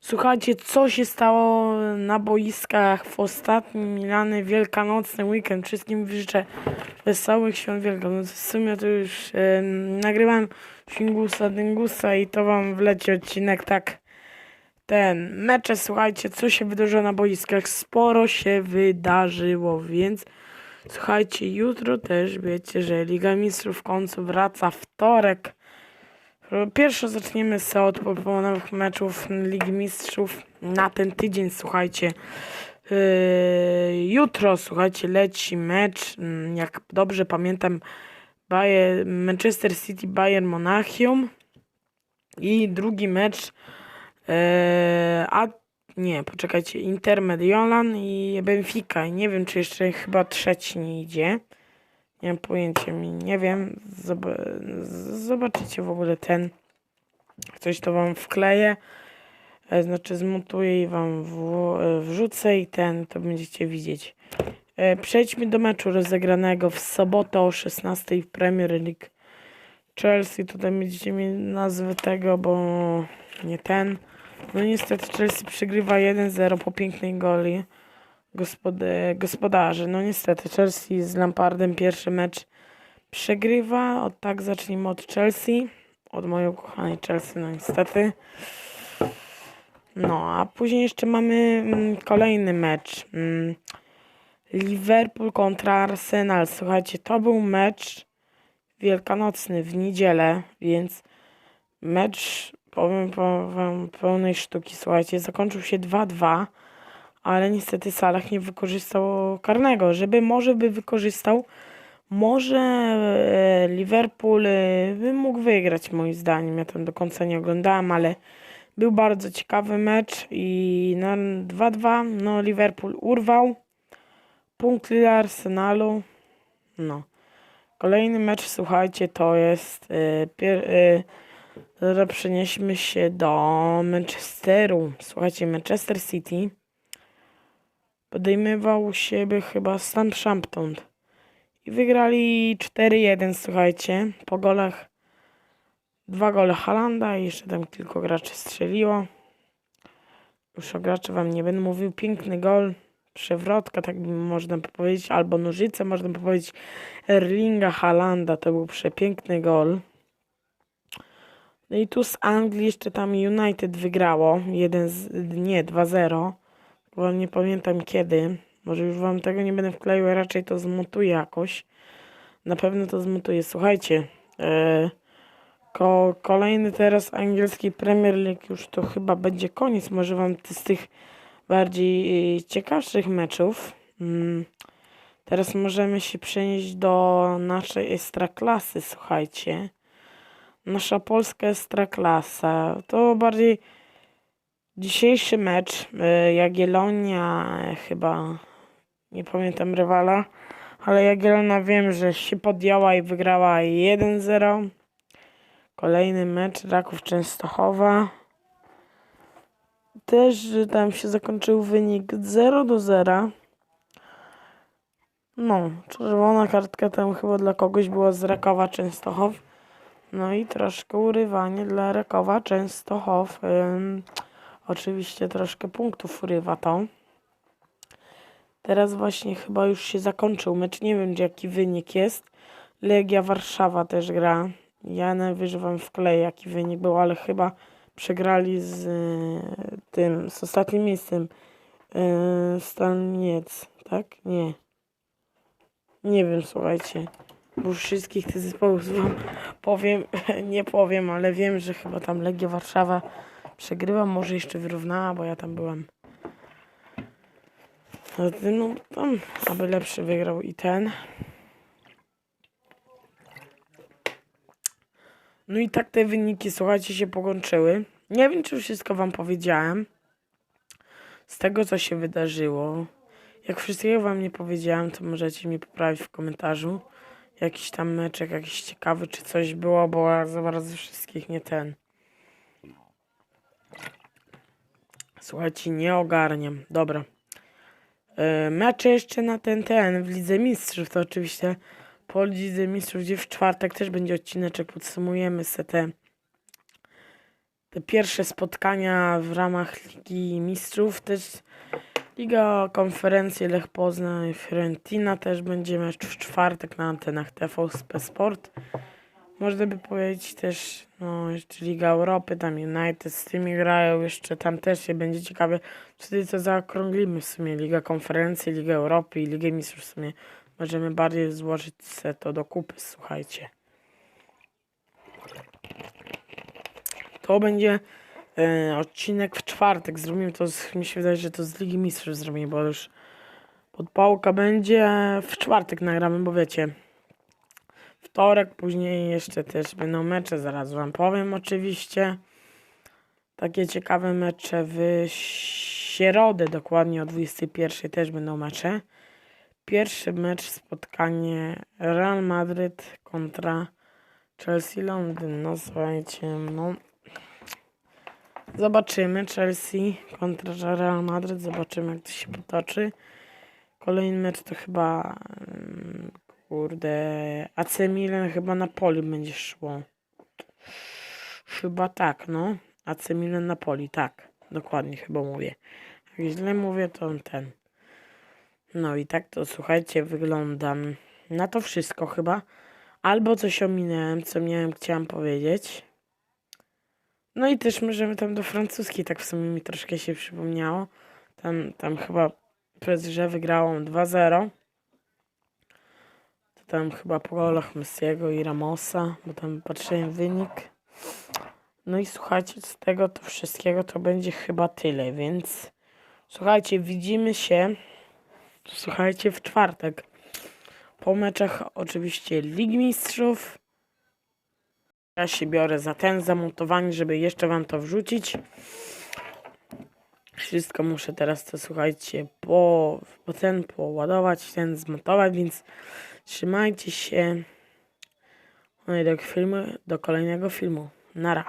Słuchajcie, co się stało na boiskach w ostatni Milany Wielkanocny weekend. Wszystkim życzę wesołych świąt Wielkanocy. W sumie to już e, nagrywam Fingusa Dyngusa i to wam wleci odcinek tak ten. Mecze, słuchajcie, co się wydarzyło na boiskach. Sporo się wydarzyło, więc słuchajcie, jutro też wiecie, że Liga Mistrzów w końcu wraca wtorek. Pierwsze zaczniemy od proponowanych meczów Ligi Mistrzów na ten tydzień, słuchajcie. Yy, jutro, słuchajcie, leci mecz, mm, jak dobrze pamiętam, Manchester City Bayern Monachium i drugi mecz, yy, a nie, poczekajcie, Inter Mediolan i Benfica. Nie wiem, czy jeszcze chyba trzeci nie idzie. Nie mam pojęcia, mi nie wiem. Zob- zobaczycie w ogóle ten. Coś to wam wkleję. E, Znaczy zmontuję i wam e, wrzucę i ten to będziecie widzieć. E, Przejdźmy do meczu rozegranego w sobotę o 16 w Premier League. Chelsea, tutaj będziecie mieli nazwę tego, bo nie ten. No niestety Chelsea przegrywa 1-0 po pięknej goli gospod gospodarzy. No niestety Chelsea z Lampardem pierwszy mecz przegrywa. Od tak zacznijmy od Chelsea. Od mojej ukochanej Chelsea, no niestety. No, a później jeszcze mamy mm, kolejny mecz. Mm, Liverpool kontra Arsenal. Słuchajcie, to był mecz wielkanocny w niedzielę, więc mecz, powiem po- wam pełnej sztuki, słuchajcie, zakończył się 2-2 ale niestety Salah nie wykorzystał karnego. Żeby może by wykorzystał, może e, Liverpool e, by mógł wygrać moim zdaniem. Ja tam do końca nie oglądałem, ale był bardzo ciekawy mecz i na 2-2 no Liverpool urwał punkt dla Arsenalu. No. Kolejny mecz, słuchajcie, to jest e, pier, Zaraz przenieśmy się do Manchesteru. Słuchajcie, Manchester City podejmował siebie chyba Southampton. I wygrali 4-1, słuchajcie. Po golach dwa gole Halanda i jeszcze tam kilku graczy strzeliło. Już o graczy wam nie będę mówił. Piękny gol. Przewrotka, tak można powiedzieć, albo nożyce, można powiedzieć, Erlinga Halanda. To był przepiękny gol. No i tu z Anglii jeszcze tam United wygrało. Jeden z, nie, 2-0 bo nie pamiętam kiedy. Może już wam tego nie będę wkleił, a raczej to zmontuję jakoś. Na pewno to zmontuję. Słuchajcie, e, ko, kolejny teraz angielski Premier League już to chyba będzie koniec. Może wam z tych bardziej e, ciekawszych meczów. Mm, teraz możemy się przenieść do naszej ekstraklasy, słuchajcie. Nasza polska ekstraklasa. To bardziej Dzisiejszy mecz y, Jagiellonia chyba nie pamiętam rywala, ale Jagiellona wiem, że się podjęła i wygrała 1-0. Kolejny mecz Raków Częstochowa. Też tam się zakończył wynik 0 do 0. No, czerwona kartka tam chyba dla kogoś była z Rakowa Częstochow. No i troszkę urywanie dla Rakowa Częstochow. Oczywiście troszkę punktów urywa to. Teraz właśnie chyba już się zakończył mecz. Nie wiem, jaki wynik jest. Legia Warszawa też gra. Ja najwyżej wam wkleję, jaki wynik był, ale chyba przegrali z y, tym, z ostatnim miejscem. Yy, Staniec, tak? Nie. Nie wiem, słuchajcie. Bo wszystkich tych zespołów powiem, nie powiem, ale wiem, że chyba tam Legia Warszawa przegrywa, może jeszcze wyrównała, bo ja tam byłem. Ty, No tam, aby lepszy wygrał i ten. No i tak te wyniki, słuchajcie, się połączyły. Nie wiem, czy wszystko wam powiedziałem. Z tego, co się wydarzyło. Jak wszystkiego wam nie powiedziałem, to możecie mi poprawić w komentarzu. Jakiś tam meczek, jakiś ciekawy, czy coś było, bo ja za bardzo wszystkich nie ten. Słuchajcie, nie ogarniam. Dobra. E, mecze jeszcze na ten, ten, w Lidze Mistrzów, to oczywiście po Lidze Mistrzów, gdzie w czwartek też będzie odcineczek, podsumujemy se te te pierwsze spotkania w ramach Ligi Mistrzów, też Liga Konferencji Lech Poznań Fiorentina też będzie mecz w czwartek na antenach TVP Sport. Można by powiedzieć też, no jeszcze Liga Europy, tam United z tymi grają, jeszcze tam też się będzie ciekawe, wtedy to zaokrąglimy w sumie Liga Konferencji, Liga Europy i Ligę Mistrzów w sumie. Możemy bardziej złożyć se to do kupy, słuchajcie. To będzie e, odcinek w czwartek. Zrobimy to, z, mi się wydaje, że to z Ligi Mistrzów zrobimy, bo już podpałka będzie w czwartek nagramy, bo wiecie, wtorek, później jeszcze też będą mecze, zaraz wam powiem oczywiście. Takie ciekawe mecze w środę, dokładnie o 21 też będą mecze. Pierwszy mecz, spotkanie Real Madryt kontra Chelsea Londyn. No słuchajcie, no zobaczymy Chelsea kontra Real Madryt, zobaczymy jak to się potoczy. Kolejny mecz to chyba mm, kurde AC Milan chyba Napoli będzie szło. Chyba tak, no. AC Milan Napoli, tak. Dokładnie chyba mówię. Jak źle mówię, to ten. No i tak to słuchajcie, wygląda na to wszystko chyba. Albo coś ominąłem, co miałem, chciałem powiedzieć. No i też możemy tam do francuskiej, tak w sumie mi troszkę się przypomniało. Tam, tam chyba PSG wygrało 2-0. Tam chyba po golach Messiego i Ramosa, bo tam patrzyłem wynik. No i słuchajcie, z tego to wszystkiego to będzie chyba tyle, więc słuchajcie, widzimy się słuchajcie w czwartek. Po meczach oczywiście Ligi Mistrzów. Ja się biorę za ten zamontowanie, żeby jeszcze wam to wrzucić. Wszystko muszę teraz to słuchajcie po, po ten poładować, ten zmontować, więc trzymajcie się. No do filmu, do kolejnego filmu. Nara.